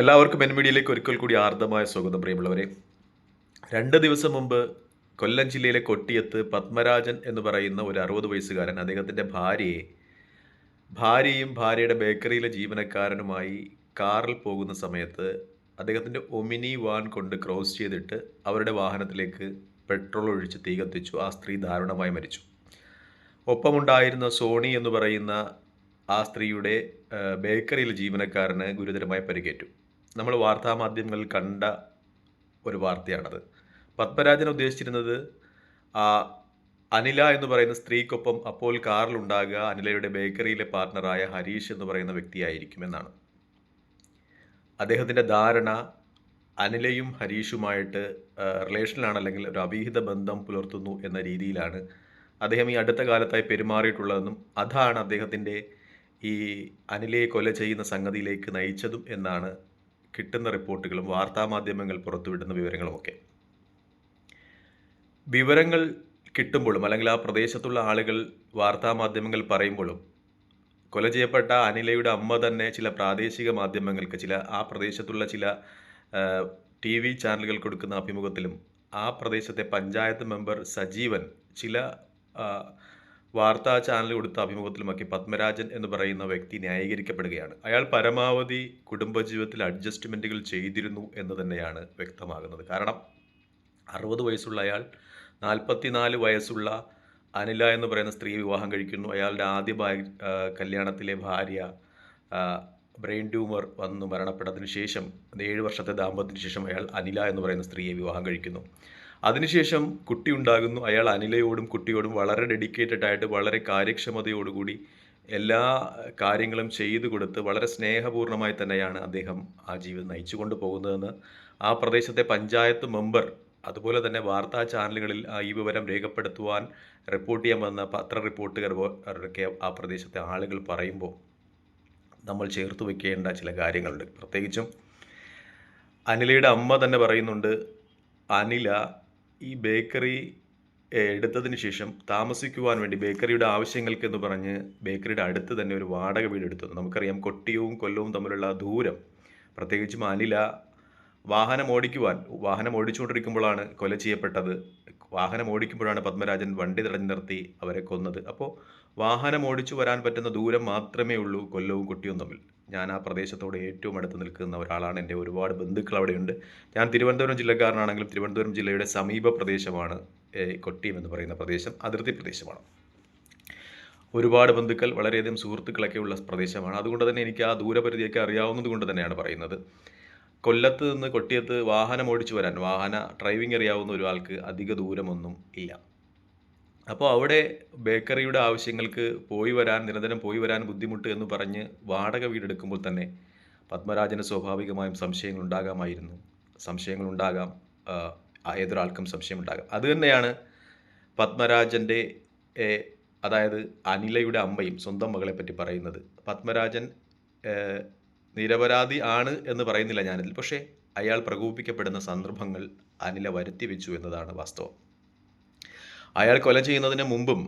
എല്ലാവർക്കും എൻ മീഡിയയിലേക്ക് ഒരിക്കൽ കൂടി ആർദ്രമായ സ്വാഗതം പ്രിയമുള്ളവരെ. രണ്ട് ദിവസം മുമ്പ് കൊല്ലം ജില്ലയിലെ കൊട്ടിയത്ത് പത്മരാജൻ എന്ന് പറയുന്ന ഒരു അറുപത് വയസ്സുകാരൻ അദ്ദേഹത്തിന്റെ ഭാര്യയെ ഭാര്യയും ഭാര്യയുടെ ബേക്കറിയിലെ ജീവനക്കാരനുമായി കാറിൽ പോകുന്ന സമയത്ത് അദ്ദേഹത്തിന്റെ ഒമിനി വാൻ കൊണ്ട് ക്രോസ് ചെയ്തിട്ട് അവരുടെ വാഹനത്തിലേക്ക് പെട്രോൾ ഒഴിച്ച് തീ കത്തിച്ചു. ആ സ്ത്രീ ദാരുണമായി മരിച്ചു. ഒപ്പമുണ്ടായിരുന്ന സോണി എന്ന് പറയുന്ന ആ സ്ത്രീയുടെ ബേക്കറിയിലെ ജീവനക്കാരന് ഗുരുതരമായി പരിക്കേറ്റു. നമ്മൾ വാർത്താ മാധ്യമങ്ങളിൽ കണ്ട ഒരു വാർത്തയാണത്. പത്മരാജൻ ഉദ്ദേശിച്ചിരുന്നത് അനില എന്ന് പറയുന്ന സ്ത്രീക്കൊപ്പം അപ്പോൾ കാറിലുണ്ടാകുക അനിലയുടെ ബേക്കറിയിലെ പാർട്ണറായ ഹരീഷ് എന്ന് പറയുന്ന വ്യക്തിയായിരിക്കുമെന്നാണ് അദ്ദേഹത്തിന്റെ ധാരണ അനിലയും ഹരീഷുമായിട്ട് റിലേഷനിലാണ് അല്ലെങ്കിൽ ഒരു അവിഹിത ബന്ധം പുലർത്തുന്നു എന്ന രീതിയിലാണ് അദ്ദേഹം ഈ അടുത്ത കാലത്തായി പെരുമാറിയിട്ടുള്ളതെന്നും അതാണ് അദ്ദേഹത്തിന്റെ ഈ അനിലയെ കൊല ചെയ്യുന്ന സംഗതിയിലേക്ക് നയിച്ചതും എന്നാണ് കിട്ടുന്ന റിപ്പോർട്ടുകളും വാർത്താമാധ്യമങ്ങൾ പുറത്തുവിടുന്ന വിവരങ്ങളുമൊക്കെ വിവരങ്ങൾ കിട്ടുമ്പോഴും അല്ലെങ്കിൽ ആ പ്രദേശത്തുള്ള ആളുകൾ വാർത്താമാധ്യമങ്ങൾ പറയുമ്പോഴും കൊല ചെയ്യപ്പെട്ട അനിലയുടെ അമ്മ തന്നെ ചില പ്രാദേശിക മാധ്യമങ്ങൾക്ക് ചില ആ പ്രദേശത്തുള്ള ചില ടി വി ചാനലുകൾ കൊടുക്കുന്ന അഭിമുഖത്തിലും ആ പ്രദേശത്തെ പഞ്ചായത്ത് മെമ്പർ സജീവൻ ചില വാർത്താ ചാനൽ കൊടുത്ത അഭിമുഖത്തിലുമൊക്കെ പത്മരാജൻ എന്ന് പറയുന്ന വ്യക്തി ന്യായീകരിക്കപ്പെടുകയാണ്. അയാൾ പരമാവധി കുടുംബജീവിതത്തിൽ അഡ്ജസ്റ്റ്മെന്റുകൾ ചെയ്തിരുന്നു എന്ന് തന്നെയാണ് വ്യക്തമാകുന്നത്. കാരണം അറുപത് വയസ്സുള്ള അയാൾ നാൽപ്പത്തിനാല് വയസ്സുള്ള അനില എന്ന് പറയുന്ന സ്ത്രീ വിവാഹം കഴിക്കുന്നു. അയാളുടെ ആദ്യ കല്യാണത്തിലെ ഭാര്യ ബ്രെയിൻ ട്യൂമർ വന്ന് മരണപ്പെട്ടതിന് ശേഷം ഏഴ് വർഷത്തെ ദാമ്പത്യത്തിന് ശേഷം അയാൾ അനില എന്ന് പറയുന്ന സ്ത്രീയെ വിവാഹം കഴിക്കുന്നു. അതിനുശേഷം കുട്ടി ഉണ്ടാകുന്നു. അയാൾ അനിലയോടും കുട്ടിയോടും വളരെ ഡെഡിക്കേറ്റഡ് ആയിട്ട് വളരെ കാര്യക്ഷമതയോടുകൂടി എല്ലാ കാര്യങ്ങളും ചെയ്തു കൊടുത്ത് വളരെ സ്നേഹപൂർണമായി തന്നെയാണ് അദ്ദേഹം ആ ജീവിതം നയിച്ചു പോകുന്നതെന്ന് ആ പ്രദേശത്തെ പഞ്ചായത്ത് മെമ്പർ അതുപോലെ തന്നെ വാർത്താ ചാനലുകളിൽ ആ ഈ വിവരം രേഖപ്പെടുത്തുവാൻ റിപ്പോർട്ട് ചെയ്യാൻ വന്ന പത്ര റിപ്പോർട്ടുകാരൊക്കെ ആ പ്രദേശത്തെ ആളുകൾ പറയുമ്പോൾ നമ്മൾ ചേർത്ത് വെക്കേണ്ട ചില കാര്യങ്ങളുണ്ട്. പ്രത്യേകിച്ചും അനിലയുടെ അമ്മ തന്നെ പറയുന്നുണ്ട് അനില ഈ ബേക്കറി എടുത്തതിന് ശേഷം താമസിക്കുവാൻ വേണ്ടി ബേക്കറിയുടെ ആവശ്യങ്ങൾക്ക് എന്ന് പറഞ്ഞ് ബേക്കറിയുടെ അടുത്ത് തന്നെ ഒരു വാടക വീട് എടുത്തു നമുക്കറിയാം കൊട്ടിയവും കൊല്ലവും തമ്മിലുള്ള ദൂരം. പ്രത്യേകിച്ചും അനില വാഹനം ഓടിക്കുവാൻ വാഹനം ഓടിച്ചുകൊണ്ടിരിക്കുമ്പോഴാണ് കൊല ചെയ്യപ്പെട്ടത്. വാഹനം ഓടിക്കുമ്പോഴാണ് പത്മരാജൻ വണ്ടി തടഞ്ഞു നിർത്തി അവരെ കൊന്നത്. അപ്പോൾ വാഹനം ഓടിച്ചു വരാൻ പറ്റുന്ന ദൂരം മാത്രമേ ഉള്ളൂ കൊല്ലവും കുട്ടിയും തമ്മിൽ. ഞാൻ ആ പ്രദേശത്തോട് ഏറ്റവും അടുത്ത് നിൽക്കുന്ന ഒരാളാണ്. എന്റെ ഒരുപാട് ബന്ധുക്കൾ അവിടെയുണ്ട്. ഞാൻ തിരുവനന്തപുരം ജില്ലക്കാരനാണെങ്കിലും തിരുവനന്തപുരം ജില്ലയുടെ സമീപ പ്രദേശമാണ് കൊട്ടിയം എന്ന് പറയുന്ന പ്രദേശം അതിർത്തി പ്രദേശമാണ്. ഒരുപാട് ബന്ധുക്കൾ വളരെയധികം സുഹൃത്തുക്കളൊക്കെ ഉള്ള പ്രദേശമാണ്. അതുകൊണ്ട് തന്നെ എനിക്ക് ആ ദൂരപരിധിയൊക്കെ അറിയാവുന്നത് കൊണ്ട് തന്നെയാണ് പറയുന്നത്. കൊല്ലത്ത് നിന്ന് കൊട്ടിയത്ത് വാഹനം ഓടിച്ചു വരാൻ വാഹന ഡ്രൈവിംഗ് അറിയാവുന്ന ഒരാൾക്ക് അധിക ദൂരമൊന്നും ഇല്ല. അപ്പോൾ അവിടെ ബേക്കറിയുടെ ആവശ്യങ്ങൾക്ക് പോയി വരാൻ നിരന്തരം പോയി വരാൻ ബുദ്ധിമുട്ട് എന്ന് പറഞ്ഞ് വാടക വീടെടുക്കുമ്പോൾ തന്നെ പത്മരാജന് സ്വാഭാവികമായും സംശയങ്ങൾ ഉണ്ടാകാമായിരുന്നു. സംശയങ്ങൾ ഉണ്ടാകാം ഏതൊരാൾക്കും സംശയമുണ്ടാകാം അത് തന്നെയാണ് പത്മരാജന്റെ അതായത് അനിലയുടെ അമ്മയും സ്വന്തം മകളെ പറ്റി പറയുന്നത്. പത്മരാജൻ നിരപരാധി ആണ് എന്ന് പറയുന്നില്ല ഞാനിതിൽ. പക്ഷേ അയാൾ പ്രകോപിപ്പിക്കപ്പെടുന്ന സന്ദർഭങ്ങൾ അനില വരുത്തി വെച്ചു എന്നതാണ് വാസ്തവം. അയാൾ കൊല ചെയ്യുന്നതിന് മുമ്പും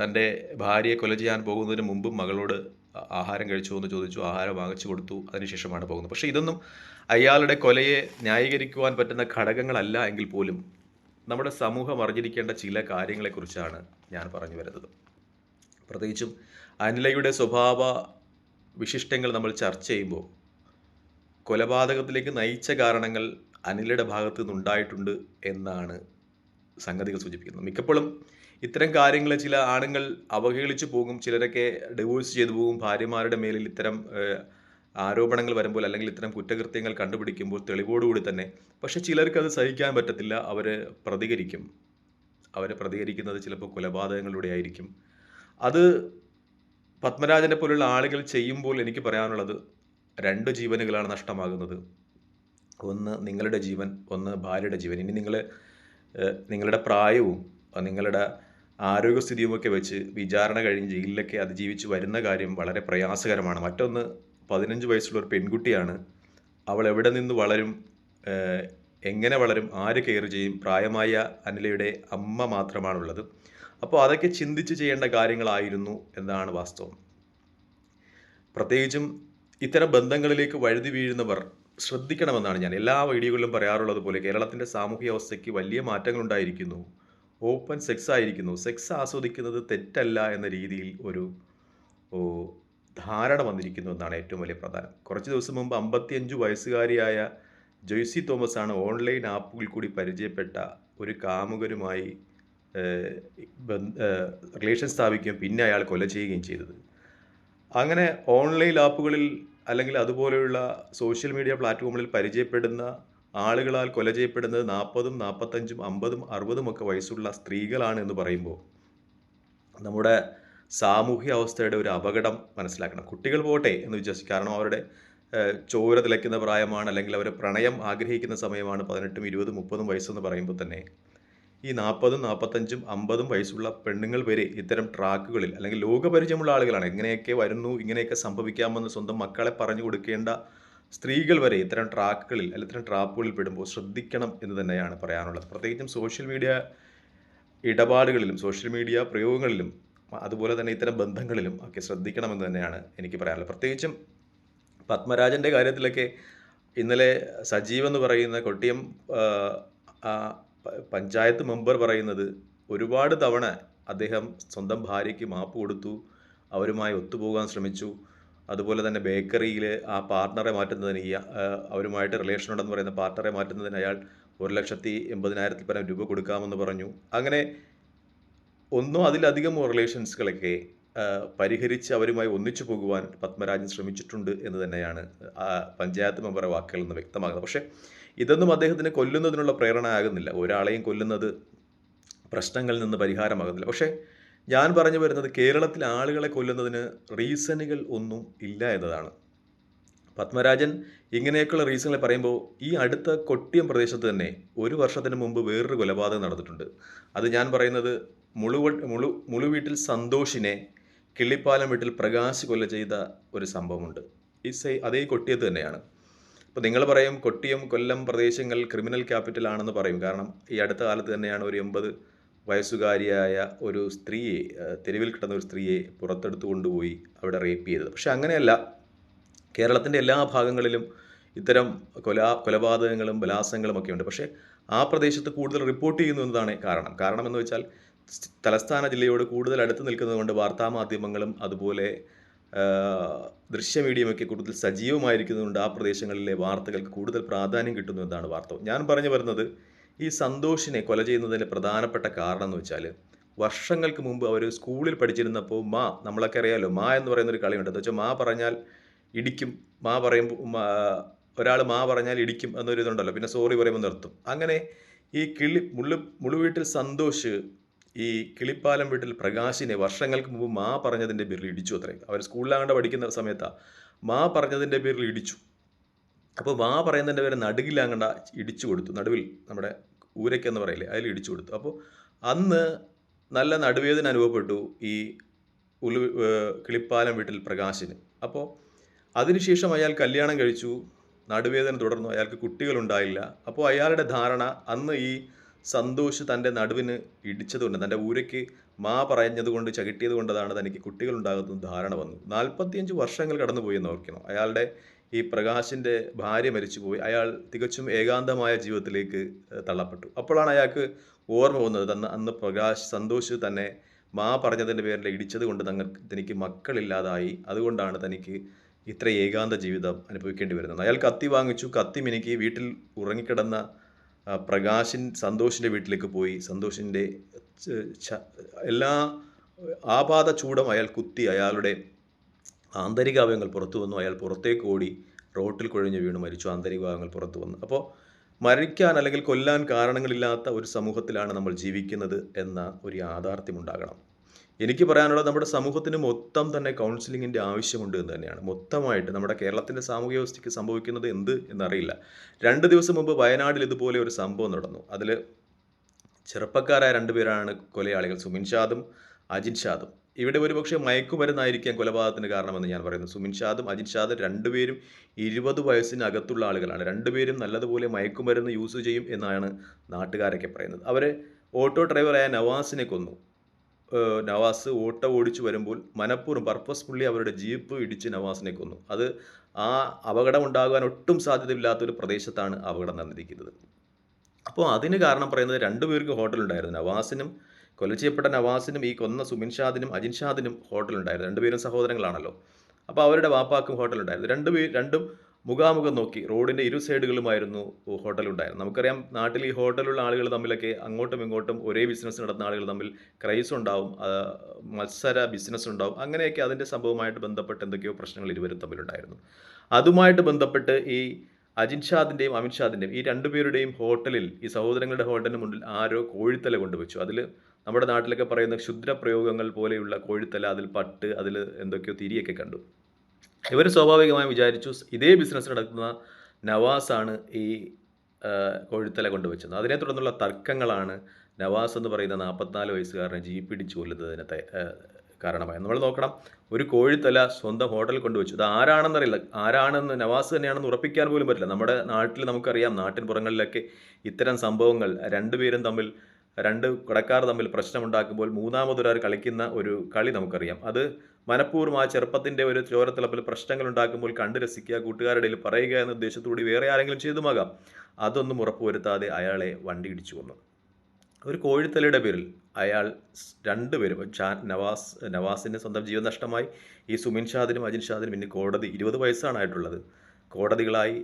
തന്റെ ഭാര്യയെ കൊല ചെയ്യാൻ പോകുന്നതിന് മുമ്പും മകളോട് ആഹാരം കഴിച്ചു എന്ന് ചോദിച്ചു ആഹാരം വാങ്ങിച്ചു കൊടുത്തു അതിനുശേഷമാണ് പോകുന്നത്. പക്ഷേ ഇതൊന്നും അയാളുടെ കൊലയെ ന്യായീകരിക്കുവാൻ പറ്റുന്ന ഘടകങ്ങളല്ല എങ്കിൽ പോലും നമ്മുടെ സമൂഹം അറിഞ്ഞിരിക്കേണ്ട ചില കാര്യങ്ങളെക്കുറിച്ചാണ് ഞാൻ പറഞ്ഞു വരുന്നത്. പ്രത്യേകിച്ചും അനിലയുടെ സ്വഭാവ വിശിഷ്ടങ്ങൾ നമ്മൾ ചർച്ച ചെയ്യുമ്പോൾ കൊലപാതകത്തിലേക്ക് നയിച്ച കാരണങ്ങൾ അനിലയുടെ ഭാഗത്തു നിന്നുണ്ടായിട്ടുണ്ട് എന്നാണ് സംഗതികൾ സൂചിപ്പിക്കുന്നത്. മിക്കപ്പോഴും ഇത്തരം കാര്യങ്ങളെ ചില ആണുങ്ങൾ അവഹേളിച്ചു പോകും ചിലരൊക്കെ ഡിവോഴ്സ് ചെയ്തു പോകും ഭാര്യമാരുടെ മേലിൽ ഇത്തരം ആരോപണങ്ങൾ വരുമ്പോൾ അല്ലെങ്കിൽ ഇത്തരം കുറ്റകൃത്യങ്ങൾ കണ്ടുപിടിക്കുമ്പോൾ തെളിവോടുകൂടി തന്നെ. പക്ഷെ ചിലർക്ക് അത് സഹിക്കാൻ പറ്റത്തില്ല അവർ പ്രതികരിക്കും. അവരെ പ്രതികരിക്കുന്നത് ചിലപ്പോൾ കൊലപാതകങ്ങളിലൂടെ ആയിരിക്കും. അത് പത്മരാജനെ പോലുള്ള ആളുകൾ ചെയ്യുമ്പോൾ എനിക്ക് പറയാനുള്ളത് രണ്ട് ജീവനുകളാണ് നഷ്ടമാകുന്നത്. ഒന്ന് നിങ്ങളുടെ ജീവൻ ഒന്ന് ഭാര്യയുടെ ജീവൻ. ഇനി നിങ്ങൾ നിങ്ങളുടെ പ്രായവും നിങ്ങളുടെ ആരോഗ്യസ്ഥിതിയുമൊക്കെ വെച്ച് വിചാരണ കഴിഞ്ഞ് ജയിലിലൊക്കെ അതിജീവിച്ച് വരുന്ന കാര്യം വളരെ പ്രയാസകരമാണ്. മറ്റൊന്ന് പതിനഞ്ച് വയസ്സുള്ള ഒരു പെൺകുട്ടിയാണ്. അവൾ എവിടെ നിന്ന് വളരും എങ്ങനെ വളരും ആര് കെയർ ചെയ്യും പ്രായമായ അനിലയുടെ അമ്മ മാത്രമാണുള്ളത്. അപ്പോൾ അതൊക്കെ ചിന്തിച്ച് ചെയ്യേണ്ട കാര്യങ്ങളായിരുന്നു എന്നാണ് വാസ്തവം. പ്രത്യേകിച്ചും ഇത്തരം ബന്ധങ്ങളിലേക്ക് വഴുതി വീഴുന്നവർ ശ്രദ്ധിക്കണമെന്നാണ് ഞാൻ എല്ലാ വീഡിയോകളിലും പറയാറുള്ളത് പോലെ കേരളത്തിന്റെ സാമൂഹ്യ അവസ്ഥയ്ക്ക് വലിയ മാറ്റങ്ങളുണ്ടായിരിക്കുന്നു. ഓപ്പൺ സെക്സ് ആയിരിക്കുന്നു. സെക്സ് ആസ്വദിക്കുന്നത് തെറ്റല്ല എന്ന രീതിയിൽ ഒരു ധാരണ വന്നിരിക്കുന്നു എന്നാണ് ഏറ്റവും വലിയ പ്രധാനം. കുറച്ച് ദിവസം മുമ്പ് അമ്പത്തിയഞ്ച് വയസ്സുകാരിയായ ജോയ്സി തോമസ് ആണ് ഓൺലൈൻ ആപ്പുകൾ കൂടി പരിചയപ്പെട്ട ഒരു കാമുകരുമായി റിലേഷൻ സ്ഥാപിക്കുകയും പിന്നെ അയാൾ കൊല ചെയ്യുകയും ചെയ്തത്. അങ്ങനെ ഓൺലൈൻ ആപ്പുകളിൽ അല്ലെങ്കിൽ അതുപോലെയുള്ള സോഷ്യൽ മീഡിയ പ്ലാറ്റ്ഫോമുകളിൽ പരിചയപ്പെടുന്ന ആളുകളാൽ കൊല ചെയ്യപ്പെടുന്നത് നാൽപ്പതും നാൽപ്പത്തഞ്ചും അമ്പതും അറുപതും ഒക്കെ വയസ്സുള്ള സ്ത്രീകളാണ് എന്ന് പറയുമ്പോൾ നമ്മുടെ സാമൂഹ്യ അവസ്ഥയുടെ ഒരു അപകടം മനസ്സിലാക്കണം. കുട്ടികൾ പോട്ടെ എന്ന് വിശ്വസിക്കും കാരണം അവരുടെ ചോര തിളയ്ക്കുന്ന പ്രായമാണ് അല്ലെങ്കിൽ അവരെ പ്രണയം ആഗ്രഹിക്കുന്ന സമയമാണ് പതിനെട്ടും ഇരുപതും മുപ്പതും വയസ്സെന്ന് പറയുമ്പോൾ തന്നെ ഈ നാൽപ്പതും നാൽപ്പത്തഞ്ചും അമ്പതും വയസ്സുള്ള പെണ്ണുങ്ങൾ വരെ ഇത്തരം ട്രാക്കുകളിൽ അല്ലെങ്കിൽ ലോകപരിചയമുള്ള ആളുകളാണ്. ഇങ്ങനെയൊക്കെ വരുന്നു ഇങ്ങനെയൊക്കെ സംഭവിക്കാമെന്ന് സ്വന്തം മക്കളെ പറഞ്ഞു കൊടുക്കേണ്ട സ്ത്രീകൾ വരെ ഇത്തരം ട്രാക്കുകളിൽ അല്ലെങ്കിൽ ഇത്തരം ട്രാപ്പുകളിൽ പെടുമ്പോൾ ശ്രദ്ധിക്കണം എന്ന് തന്നെയാണ് പറയാനുള്ളത്. പ്രത്യേകിച്ചും സോഷ്യൽ മീഡിയ ഇടപാടുകളിലും സോഷ്യൽ മീഡിയ പ്രയോഗങ്ങളിലും അതുപോലെ തന്നെ ഇത്തരം ബന്ധങ്ങളിലും ഒക്കെ ശ്രദ്ധിക്കണമെന്ന് തന്നെയാണ് എനിക്ക് പറയാനുള്ളത്. പ്രത്യേകിച്ചും പത്മരാജന്റെ കാര്യത്തിലൊക്കെ ഇന്നലെ സജീവ് എന്ന് പറയുന്ന കൊട്ടിയം പഞ്ചായത്ത് മെമ്പർ പറയുന്നത് ഒരുപാട് തവണ അദ്ദേഹം സ്വന്തം ഭാര്യയ്ക്ക് മാപ്പ് കൊടുത്തു അവരുമായി ഒത്തുപോകാൻ ശ്രമിച്ചു. അതുപോലെ തന്നെ ബേക്കറിയിൽ ആ പാർട്ട്ണറെ മാറ്റുന്നതിന് ഈ അവരുമായിട്ട് റിലേഷൻ ഉണ്ടെന്ന് പറയുന്ന പാർട്ണറെ മാറ്റുന്നതിന് അയാൾ ഒരു ലക്ഷത്തി എൺപതിനായിരത്തിൽ പരം രൂപ കൊടുക്കാമെന്ന് പറഞ്ഞു. അങ്ങനെ ഒന്നോ അതിലധികം റിലേഷൻസുകളൊക്കെ പരിഹരിച്ച് അവരുമായി ഒന്നിച്ചു പോകുവാൻ പത്മരാജൻ ശ്രമിച്ചിട്ടുണ്ട് എന്ന് തന്നെയാണ് പഞ്ചായത്ത് മെമ്പറുടെ വാക്കുകളിൽ നിന്ന് വ്യക്തമാകുന്നത്. പക്ഷേ ഇതൊന്നും അദ്ദേഹത്തിന് കൊല്ലുന്നതിനുള്ള പ്രേരണ ആകുന്നില്ല ഒരാളെയും കൊല്ലുന്നത് പ്രശ്നങ്ങളിൽ നിന്ന് പരിഹാരമാകുന്നില്ല. പക്ഷേ ഞാൻ പറഞ്ഞു വരുന്നത് കേരളത്തിൽ ആളുകളെ കൊല്ലുന്നതിന് റീസണുകൾ ഒന്നും ഇല്ല എന്നതാണ്. പത്മരാജൻ ഇങ്ങനെയൊക്കെയുള്ള റീസണുകൾ പറയുമ്പോൾ ഈ അടുത്ത കൊട്ടിയം പ്രദേശത്ത് തന്നെ ഒരു വർഷത്തിന് മുമ്പ് വേറൊരു കൊലപാതകം നടന്നിട്ടുണ്ട്. അത് ഞാൻ പറയുന്നത് മുളുവ മുളു മുളുവീട്ടിൽ സന്തോഷിനെ കിള്ളിപ്പാലം വീട്ടിൽ പ്രകാശ് കൊല ചെയ്ത ഒരു സംഭവമുണ്ട്. ഈ സൈ അതേ കൊട്ടിയത്ത് തന്നെയാണ്. ഇപ്പോൾ നിങ്ങൾ പറയും കൊട്ടിയം കൊല്ലം പ്രദേശങ്ങൾ ക്രിമിനൽ ക്യാപിറ്റൽ ആണെന്ന് പറയും. കാരണം ഈ അടുത്ത കാലത്ത് തന്നെയാണ് ഒരു എൺപത് വയസ്സുകാരിയായ ഒരു സ്ത്രീയെ തെരുവിൽ കിടന്ന ഒരു സ്ത്രീയെ പുറത്തെടുത്തു കൊണ്ടുപോയി അവിടെ റേപ്പ് ചെയ്തത്. പക്ഷെ അങ്ങനെയല്ല. കേരളത്തിന്റെ എല്ലാ ഭാഗങ്ങളിലും ഇത്തരം കൊലാ കൊലപാതകങ്ങളും ബലാസങ്ങളും ഒക്കെ ഉണ്ട്. പക്ഷേ ആ പ്രദേശത്ത് കൂടുതൽ റിപ്പോർട്ട് ചെയ്യുന്നു എന്നതാണ് കാരണം. കാരണം എന്ന് വെച്ചാൽ തലസ്ഥാന ജില്ലയോട് കൂടുതൽ അടുത്ത് നിൽക്കുന്നതുകൊണ്ട് വാർത്താമാധ്യമങ്ങളും അതുപോലെ ദൃശ്യ മീഡിയമൊക്കെ കൂടുതൽ സജീവമായിരിക്കുന്നതുകൊണ്ട് ആ പ്രദേശങ്ങളിലെ വാർത്തകൾക്ക് കൂടുതൽ പ്രാധാന്യം കിട്ടുന്നു എന്നാണ് വാർത്ത. ഞാൻ പറഞ്ഞു വരുന്നത് ഈ സന്തോഷിനെ കൊല ചെയ്യുന്നതിന്റെ പ്രധാനപ്പെട്ട കാരണം എന്ന് വെച്ചാൽ വർഷങ്ങൾക്ക് മുമ്പ് അവർ സ്കൂളിൽ പഠിച്ചിരുന്നപ്പോൾ മാ നമ്മളൊക്കെ അറിയാലോ മാ എന്ന് പറയുന്ന ഒരു കളിയുണ്ട്. എന്ന് വെച്ചാൽ മാ പറഞ്ഞാൽ ഇടിക്കും മാ പറയുമ്പോൾ ഒരാൾ മാ പറഞ്ഞാൽ ഇടിക്കും എന്നൊരു ഇതുണ്ടല്ലോ പിന്നെ സോറി പറയുമ്പോൾ നിർത്തും. അങ്ങനെ ഈ കിളി മുള്ളു മുളുവീട്ടിൽ സന്തോഷ് ഈ കിളിപ്പാലം വീട്ടിൽ പ്രകാശിനെ വർഷങ്ങൾക്ക് മുമ്പ് മാ പറഞ്ഞതിന്റെ പേരിൽ ഇടിച്ചു അത്രയും അവർ സ്കൂളിലാകേണ്ട പഠിക്കുന്ന സമയത്താണ് മാ പറഞ്ഞതിന്റെ പേരിൽ ഇടിച്ചു. അപ്പോൾ മാ പറയുന്നതിന്റെ പേര് നടുകിലാങ്ങണ്ട ഇടിച്ചു കൊടുത്തു. നടുവിൽ നമ്മുടെ ഊരയ്ക്കെന്ന് പറയില്ലേ അതിൽ ഇടിച്ചു കൊടുത്തു. അപ്പോൾ അന്ന് നല്ല നടുവേദന അനുഭവപ്പെട്ടു ഈ ഉളു കിളിപ്പാലം വീട്ടിൽ പ്രകാശിന്. അപ്പോൾ അതിനുശേഷം അയാൾ കല്യാണം കഴിച്ചു. നടുവേദന തുടർന്നു. അയാൾക്ക് കുട്ടികളുണ്ടായില്ല. അപ്പോൾ അയാളുടെ ധാരണ അന്ന് ഈ സന്തോഷ് തന്റെ നടുവിന് ഇടിച്ചതുകൊണ്ട് തന്റെ ഊരയ്ക്ക് മാ പറഞ്ഞതുകൊണ്ട് ചകിട്ടിയത് കൊണ്ടതാണ് തനിക്ക് കുട്ടികളുണ്ടാകുന്ന ധാരണ വന്നു നാൽപ്പത്തിയഞ്ച് വർഷങ്ങൾ കടന്നുപോയി എന്ന് ഓർക്കണം. അയാളുടെ ഈ പ്രകാശിന്റെ ഭാര്യ മരിച്ചുപോയി. അയാൾ തികച്ചും ഏകാന്തമായ ജീവിതത്തിലേക്ക് തള്ളപ്പെട്ടു. അപ്പോഴാണ് അയാൾക്ക് ഓർമ്മ വന്നത് അന്ന് അന്ന് പ്രകാശ് സന്തോഷ് തന്നെ മാ പറഞ്ഞതിന്റെ പേരിൽ ഇടിച്ചത് കൊണ്ട് തങ്ങൾക്ക് തനിക്ക് മക്കളില്ലാതായി. അതുകൊണ്ടാണ് തനിക്ക് ഇത്ര ഏകാന്ത ജീവിതം അനുഭവിക്കേണ്ടി വരുന്നത്. അയാൾ കത്തി വാങ്ങിച്ചു. കത്തി മിനുക്കി വീട്ടിൽ ഉറങ്ങിക്കിടന്ന പ്രകാശിൻ സന്തോഷിന്റെ വീട്ടിലേക്ക് പോയി. സന്തോഷിന്റെ എല്ലാ ആപാത ചൂടം അയാൾ കുത്തി. അയാളുടെ ആന്തരിക അവയവങ്ങൾ പുറത്തു വന്നു. അയാൾ പുറത്തേക്ക് ഓടി റോട്ടിൽ കുഴഞ്ഞു വീണു. മരിച്ചു. ആന്തരിക അവയവങ്ങൾ പുറത്തു വന്നു. അപ്പോൾ മരിക്കാൻ അല്ലെങ്കിൽ കൊല്ലാൻ കാരണങ്ങളില്ലാത്ത ഒരു സമൂഹത്തിലാണ് നമ്മൾ ജീവിക്കുന്നത് എന്ന ഒരു യാഥാർത്ഥ്യം ഉണ്ടാകണം എനിക്ക് പറയാനുള്ളത് നമ്മുടെ സമൂഹത്തിന് മൊത്തം തന്നെ കൗൺസിലിങ്ങിന്റെ ആവശ്യമുണ്ട് എന്ന് തന്നെയാണ്. മൊത്തമായിട്ട് നമ്മുടെ കേരളത്തിന്റെ സാമൂഹ്യ വ്യവസ്ഥയ്ക്ക് സംഭവിക്കുന്നത് എന്ത് എന്നറിയില്ല. രണ്ട് ദിവസം മുമ്പ് വയനാട്ടിൽ ഇതുപോലെ ഒരു സംഭവം നടന്നു. അതിൽ ചെറുപ്പക്കാരായ രണ്ടുപേരാണ് കൊലയാളികൾ. സുമിൻ ഷാദും അജിൻ ഷാദും. ഇവിടെ ഒരുപക്ഷെ മയക്കുമരുന്നായിരിക്കാം കൊലപാതകത്തിന് കാരണമെന്ന് ഞാൻ പറയുന്നു. സുമിൻ ഷാദും അജിൻ ഷാദും രണ്ടുപേരും ഇരുപത് വയസ്സിനകത്തുള്ള ആളുകളാണ്. രണ്ടുപേരും നല്ലതുപോലെ മയക്കുമരുന്ന് യൂസ് ചെയ്യും എന്നാണ് നാട്ടുകാരൊക്കെ പറയുന്നത്. അവരെ ഓട്ടോ ഡ്രൈവറായ നവാസിനെ കൊന്നു. നവാസ് ഓട്ടം ഓടിച്ചു വരുമ്പോൾ മനഃപൂർവം പർപ്പസ്ഫുള്ളി അവരുടെ ജീപ്പ് ഇടിച്ച് നവാസിനെ കൊന്നു. അത് ആ അപകടം ഉണ്ടാകാൻ ഒട്ടും സാധ്യതയില്ലാത്തൊരു പ്രദേശത്താണ് അപകടം നടന്നിരിക്കുന്നത്. അപ്പോൾ അതിന് കാരണം പറയുന്നത് രണ്ടുപേർക്ക് ഹോട്ടലുണ്ടായിരുന്നു നവാസിനും കൊല ചെയ്യപ്പെട്ട നവാസിനും ഈ കൊന്ന സുമിൻ ഷാദിനും അജിൻ ഷാദിനും ഹോട്ടലുണ്ടായിരുന്നു രണ്ടുപേരും സഹോദരങ്ങളാണല്ലോ. അപ്പോൾ അവരുടെ വാപ്പാക്കും ഹോട്ടലുണ്ടായിരുന്നു രണ്ടുപേർ രണ്ടും മുഖാമുഖം നോക്കി റോഡിന്റെ ഇരു സൈഡുകളുമായിരുന്നു ഹോട്ടലുണ്ടായിരുന്നു നമുക്കറിയാം നാട്ടിൽ ഈ ഹോട്ടലുള്ള ആളുകൾ തമ്മിലൊക്കെ അങ്ങോട്ടും ഇങ്ങോട്ടും ഒരേ ബിസിനസ് നടത്തുന്ന ആളുകൾ തമ്മിൽ ക്രൈസ് ഉണ്ടാവും മത്സര ബിസിനസ് ഉണ്ടാവും. അങ്ങനെയൊക്കെ അതിന്റെ സംഭവമായിട്ട് ബന്ധപ്പെട്ട് എന്തൊക്കെയോ പ്രശ്നങ്ങൾ ഇരുവരും തമ്മിലുണ്ടായിരുന്നു. അതുമായിട്ട് ബന്ധപ്പെട്ട് ഈ അജിൻ ഷാദിന്റെയും അമിത് ഷാദിന്റെയും ഈ രണ്ടുപേരുടെയും ഹോട്ടലിൽ ഈ സഹോദരങ്ങളുടെ ഹോട്ടലിന് മുന്നിൽ ആരോ കോഴിത്തല കൊണ്ടുവച്ചു. അതിൽ നമ്മുടെ നാട്ടിലൊക്കെ പറയുന്ന ക്ഷുദ്രപ്രയോഗങ്ങൾ പോലെയുള്ള കോഴിത്തല അതിൽ പട്ട് അതിൽ എന്തൊക്കെയോ തിരിയൊക്കെ കണ്ടു. ഇവർ സ്വാഭാവികമായും വിചാരിച്ചു ഇതേ ബിസിനസ് നടക്കുന്ന നവാസാണ് ഈ കൊഴുത്തല കൊണ്ടുവച്ചത്. അതിനെ തുടർന്നുള്ള തർക്കങ്ങളാണ് നവാസ് എന്ന് പറയുന്ന നാൽപ്പത്തിനാല് വയസ്സുകാരനെ ജീപ്പ് ഇടിച്ച് കൊല്ലുന്നതിന് കാരണമായി. നമ്മൾ നോക്കണം ഒരു കോഴിത്തല സ്വന്തം ഹോട്ടലിൽ കൊണ്ടുവച്ചു. ഇത് ആരാണെന്നറിയില്ല. ആരാണെന്ന് നവാസ് തന്നെയാണെന്ന് ഉറപ്പിക്കാൻ പോലും പറ്റില്ല. നമ്മുടെ നാട്ടിൽ നമുക്കറിയാം നാട്ടിൻ പുറങ്ങളിലൊക്കെ ഇത്തരം സംഭവങ്ങൾ രണ്ടുപേരും തമ്മിൽ രണ്ട് കടക്കാർ തമ്മിൽ പ്രശ്നമുണ്ടാക്കുമ്പോൾ മൂന്നാമതൊരാൾ കളിക്കുന്ന ഒരു കളി നമുക്കറിയാം. അത് മനഃപൂർവം ആ ചെറുപ്പത്തിന്റെ ഒരു ചോരത്തിളപ്പിൽ പ്രശ്നങ്ങൾ ഉണ്ടാക്കുമ്പോൾ കണ്ടു രസിക്കുക കൂട്ടുകാരുടെ പറയുക എന്ന ഉദ്ദേശത്തോടി വേറെ ആരെങ്കിലും ചെയ്തുമാകാം. അതൊന്നും ഉറപ്പുവരുത്താതെ അയാളെ വണ്ടി ഇടിച്ചു കൊന്നു. ഒരു കോഴിത്തലയുടെ പേരിൽ അയാൾ രണ്ടുപേരും ഷാൻ നവാസ് നവാസിന്റെ സ്വന്തം ജീവൻ നഷ്ടമായി. ഈ സുമിൻ ഷാദിനും അജിൻ ഷാദിനും പിന്നെ കോടതി ഇരുപത് വയസ്സാണ് ആയിട്ടുള്ളത്. കോടതികളായി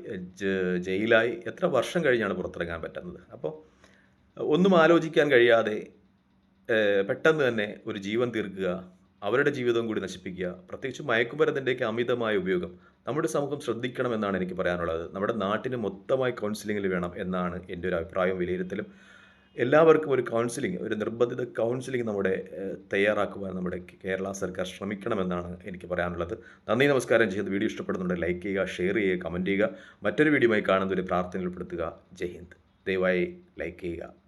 ജയിലായി എത്ര വർഷം കഴിഞ്ഞാണ് പുറത്തിറങ്ങാൻ പറ്റുന്നത്? അപ്പോൾ ഒന്നും ആലോചിക്കാൻ കഴിയാതെ പെട്ടെന്ന് തന്നെ ഒരു ജീവൻ തീർക്കുക അവരുടെ ജീവിതവും കൂടി നശിപ്പിക്കുക. പ്രത്യേകിച്ച് മയക്കുമരുന്നിന്റെയൊക്കെ അമിതമായ ഉപയോഗം നമ്മുടെ സമൂഹം ശ്രദ്ധിക്കണമെന്നാണ് എനിക്ക് പറയാനുള്ളത്. നമ്മുടെ നാട്ടിന് മൊത്തമായി കൗൺസിലിങ്ങിൽ വേണം എന്നാണ് എന്റെ ഒരു അഭിപ്രായം വിലയിരുത്തലും. എല്ലാവർക്കും ഒരു കൗൺസിലിംഗ് ഒരു നിർബന്ധിത കൗൺസിലിംഗ് നമ്മുടെ തയ്യാറാക്കുവാൻ നമ്മുടെ കേരള സർക്കാർ ശ്രമിക്കണമെന്നാണ് എനിക്ക് പറയാനുള്ളത്. നന്ദി നമസ്കാരം. ചെയ്യുന്നത് വീഡിയോ ഇഷ്ടപ്പെടുന്നുണ്ടെങ്കിൽ ലൈക്ക് ചെയ്യുക ഷെയർ ചെയ്യുക കമന്റ് ചെയ്യുക. മറ്റൊരു വീഡിയോയുമായി കാണുന്നതിൽ പ്രാർത്ഥനയിൽപ്പെടുത്തുക ജയ് ഹിന്ദ്. ദയവായി ലൈക്ക് ചെയ്യുക.